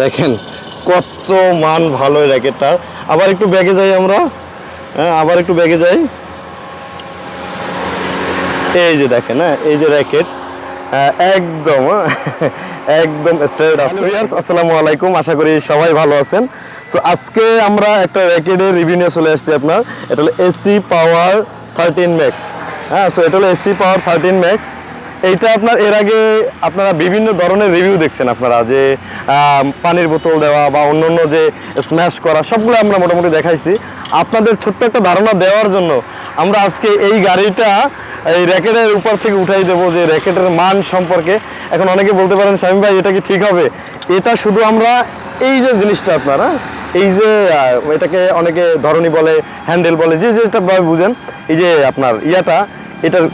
দেখেন কত মান ভালো এই র্যাকেটটার। আবার একটু ব্যাগে যাই আমরা। হ্যাঁ আবার একটু ব্যাগে যাই। এই যে দেখেন হ্যাঁ এই যে র্যাকেট। একদম হ্যাঁ, একদম স্ট্রেট আছে। আসসালামু আলাইকুম। আশা করি সবাই ভালো আছেন। সো আজকে আমরা একটা র্যাকেটের রিভিউ নিয়ে চলে আসছি আপনার। এটা হলো এসি পাওয়ার থার্টিন ম্যাক্স হ্যাঁ সো এটা হলো এসি পাওয়ার থার্টিন ম্যাক্স এইটা আপনার, এর আগে আপনারা বিভিন্ন ধরনের রিভিউ দেখছেন আপনারা, যে পানির বোতল দেওয়া বা অন্য অন্য যে স্ম্যাশ করা, সবগুলো আমরা মোটামুটি দেখাইছি। আপনাদের ছোট্ট একটা ধারণা দেওয়ার জন্য আমরা আজকে এই গাড়িটা এই র্যাকেটের উপর থেকে উঠাই দেবো, যে র্যাকেটের মান সম্পর্কে। এখন অনেকে বলতে পারেন, স্বামী ভাই, এটা কি ঠিক হবে? এটা শুধু আমরা, এই যে জিনিসটা আপনারা, এই যে এটাকে অনেকে ধরনী বলে হ্যান্ডেল বলে, যে যেটা বুঝেন, এই যে আপনার ইয়াটা, এটার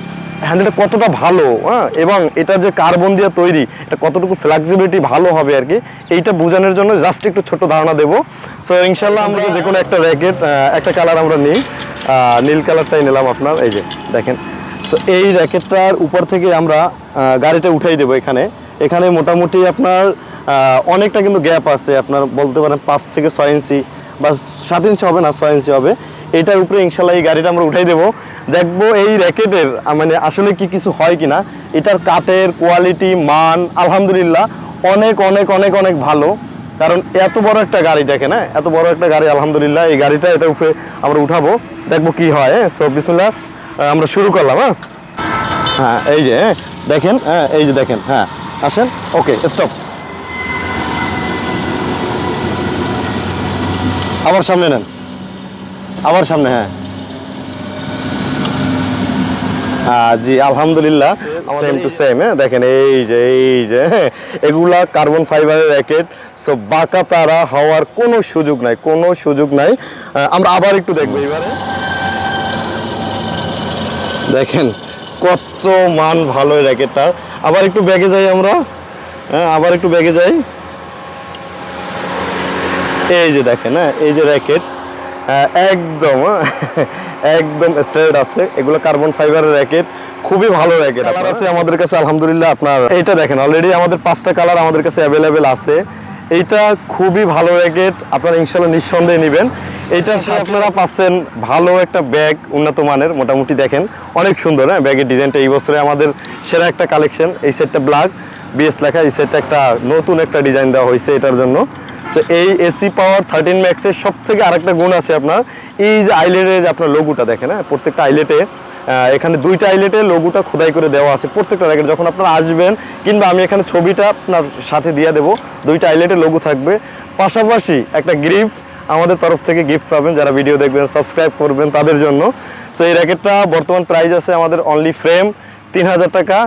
হ্যান্ডেলটা কতটা ভালো হ্যাঁ? এবং এটার যে কার্বন দিয়ে তৈরি, এটা কতটুকু ফ্লেক্সিবিলিটি ভালো হবে আর কি, এইটা বোঝানোর জন্য জাস্ট একটু ছোট ধারণা দেবো। সো ইনশাল্লাহ আমরা যে কোনো একটা র্যাকেট একটা কালার আমরা নিই। নীল কালারটাই নিলাম আপনার, এই যে দেখেন। তো এই র্যাকেটটার উপর থেকে আমরা গাড়িটা উঠাই দেবো এখানে। এখানে মোটামুটি আপনার অনেকটা কিন্তু গ্যাপ আছে। আপনার বলতে পারেন পাঁচ থেকে ছয় ইঞ্চি বা সাত ইঞ্চি হবে না, ছয় ইঞ্চি হবে। এটার উপরে ইনশাল্লাহ এই গাড়িটা আমরা উঠাই দেবো। দেখব এই র্যাকেটের মানে আসলে কি কিছু হয় কিনা। এটার কাঠের কোয়ালিটি মান, আলহামদুলিল্লাহ, অনেক অনেক অনেক অনেক ভালো। কারণ এত বড় একটা গাড়ি, দেখেন হ্যাঁ? এত বড় একটা গাড়ি, আলহামদুলিল্লাহ, এই গাড়িটা এটার উপরে আমরা উঠাবো। দেখব কি হয় হ্যাঁ? সো বিসমুল্লাহ আমরা শুরু করলাম হ্যাঁ? হ্যাঁ এই যে হ্যাঁ? দেখেন হ্যাঁ এই যে দেখেন হ্যাঁ? আসেন, ওকে স্টপ আবার সামনে নেন। আবার সামনে হ্যাঁ। হ্যাঁ জি আলহামদুলিল্লাহ। সেম টু সেম হ্যাঁ দেখেন এই যে এই যে হ্যাঁ, এগুলা কার্বন ফাইবারের র্যাকেট সো বাঁকা তারা হওয়ার কোনো সুযোগ নাই কোনো সুযোগ নাই। আমরা আবার একটু দেখব এবারে। দেখেন কত মান ভালো র্যাকেটটার আবার একটু ব্যাগে যাই আমরা। হ্যাঁ আবার একটু ব্যাগে যাই। এই যে দেখেন হ্যাঁ এই যে র্যাকেট একদম হ্যাঁ, একদম স্ট্রেট আছে। এগুলো কার্বন ফাইবারের র্যাকেট খুবই ভালো র্যাকেট কালার আছে আমাদের কাছে আলহামদুলিল্লাহ আপনার। এইটা দেখেন অলরেডি আমাদের পাঁচটা কালার আমাদের কাছে অ্যাভেলেবেল আছে। এইটা খুবই ভালো র্যাকেট আপনারা ইনশাল্লাহ নিঃসন্দেহে নেবেন। এইটার সাথে আপনারা পাচ্ছেন ভালো একটা ব্যাগ উন্নত মানের। মোটামুটি দেখেন অনেক সুন্দর হ্যাঁ? ব্যাগের ডিজাইনটা এই বছরে আমাদের সেরা একটা কালেকশন এই সেটটা ব্লাক বিএস লেখা, এই একটা নতুন একটা ডিজাইন দেওয়া হয়েছে এটার জন্য। তো এই এসি পাওয়ার থার্টিন ম্যাক্সের সব থেকে আরেকটা গুণ আছে আপনার। এই যে আইলেটের যে আপনার লোগোটা দেখেন হ্যাঁ প্রত্যেকটা আইলেটে এখানে দুইটা আইলেটে লোগোটা খোদাই করে দেওয়া আছে। প্রত্যেকটা র্যাকেট যখন আপনারা আসবেন, কিংবা আমি এখানে ছবিটা আপনার সাথে দিয়ে দেবো, দুইটা আইলেটে লোগো থাকবে। পাশাপাশি একটা গ্রিফ আমাদের তরফ থেকে গিফট পাবেন, যারা ভিডিও দেখবেন সাবস্ক্রাইব করবেন তাদের জন্য। তো এই র্যাকেটটা বর্তমান প্রাইস আছে আমাদের অনলি ফ্রেম তিন হাজার টাকা।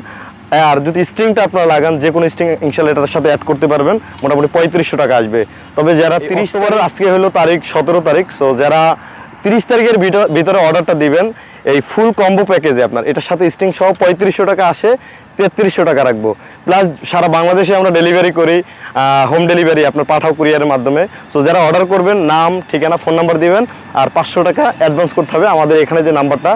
আর যদি স্ট্রিংটা আপনারা লাগান যে কোনো স্ট্রিং ইনশাল্লাহ এটার সাথে অ্যাড করতে পারবেন। মোটামুটি পঁয়ত্রিশশো টাকা আসবে। তবে যারা তিরিশ আজকে হলো তারিখ সতেরো তারিখ সো যারা তিরিশ তারিখের ভিতর- অর্ডারটা দিবেন। এই ফুল কম্বো প্যাকেজে আপনার। এটার সাথে স্ট্রিং সহ পঁয়ত্রিশশো টাকা আসে, তেত্রিশশো টাকা রাখব। প্লাস সারা বাংলাদেশে আমরা ডেলিভারি করি হোম ডেলিভারি আপনার পাঠাও কুরিয়ারের মাধ্যমে। সো যারা অর্ডার করবেন, নাম, ঠিকানা ফোন নাম্বার দিবেন, আর পাঁচশো টাকা অ্যাডভান্স করতে হবে। আমাদের এখানে যে নাম্বারটা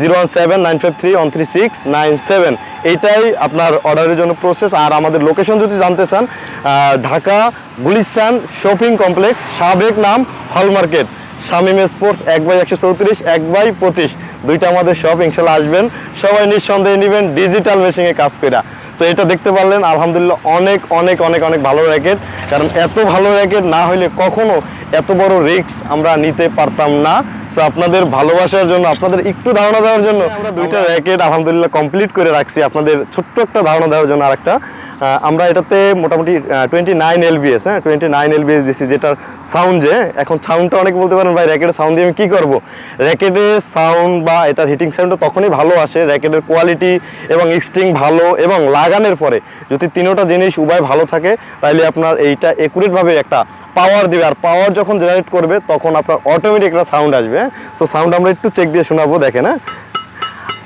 zero one seven nine five three one three six nine seven এইটাই আপনার অর্ডারের জন্য প্রসেস আর আমাদের লোকেশন যদি জানতে চান ঢাকা, গুলিস্তান শপিং কমপ্লেক্স সাবেক নাম হল মার্কেট শামিম স্পোর্টস, এক বাই একশো চৌত্রিশ, এক বাই পঁচিশ। দুইটা আমাদের শপ ইনশাল্লাহ আসবেন। সবাই নিঃসন্দেহে নেবেন ডিজিটাল মেশিনে কাজ করা তো এটা দেখতে পারলেন, আলহামদুলিল্লাহ অনেক অনেক অনেক অনেক ভালো র্যাকেট কারণ এত ভালো র্যাকেট না হলে কখনো এত বড় রিস্ক আমরা নিতে পারতাম না। তো আপনাদের ভালোবাসার জন্য আপনাদের একটু ধারণা দেওয়ার জন্য আমরা দুইটা র্যাকেট আলহামদুলিল্লাহ কমপ্লিট করে রাখছি আপনাদের ছোট্ট একটা ধারণা দেওয়ার জন্য আরেকটা। আহ, আমরা এটাতে মোটামুটি টোয়েন্টি নাইন এলবিএস হ্যাঁ? টোয়েন্টি নাইন এলবিএস দিছি যেটার সাউন্ড যে এখন সাউন্ডটা অনেকে বলতে পারেন ভাই র্যাকেটের সাউন্ড দিয়ে আমি কী করব? র্যাকেটের সাউন্ড বা এটার হিটিং সাউন্ডটা তখনই ভালো আসে র্যাকেটের কোয়ালিটি এবং স্ট্রিং ভালো এবং লাগানোর পরে যদি তিনোটা জিনিস উভয় ভালো থাকে তাহলে আপনার এইটা একুরেটভাবে একটা পাওয়ার দেবে আর পাওয়ার যখন জেনারেট করবে তখন আপনার অটোমেটিক একটা সাউন্ড আসবে। সো সাউন্ড আমরা একটু চেক দিয়ে শোনাবো দেখেন হ্যাঁ?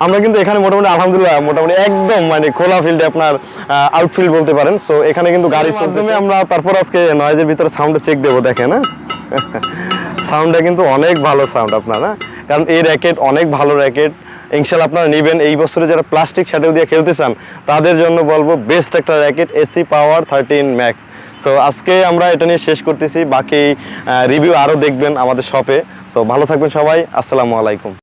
আমরা কিন্তু এখানে মোটামুটি আলহামদুলিল্লাহ মোটামুটি একদম মানে খোলা ফিল্ডে আপনার আউটফিল্ড বলতে পারেন। সো এখানে কিন্তু গাড়ির মাধ্যমে আমরা তারপর আজকে নয়েজের ভিতরে সাউন্ডটা চেক দেবো দেখেন হ্যাঁ? সাউন্ডটা কিন্তু অনেক ভালো সাউন্ড আপনার হ্যাঁ? কারণ এই র্যাকেট অনেক ভালো র্যাকেট ইনশাল্লাহ আপনারা নেবেন। এই বছরে যারা প্লাস্টিক শ্যাটেল দিয়ে খেলতে চান তাদের জন্য বলব বেস্ট একটা racket AC power thirteen max so আজকে আমরা এটা নিয়ে শেষ করতেছি। বাকি রিভিউ আরও দেখবেন আমাদের শপে সো ভালো থাকবেন সবাই। আসসালামু আলাইকুম।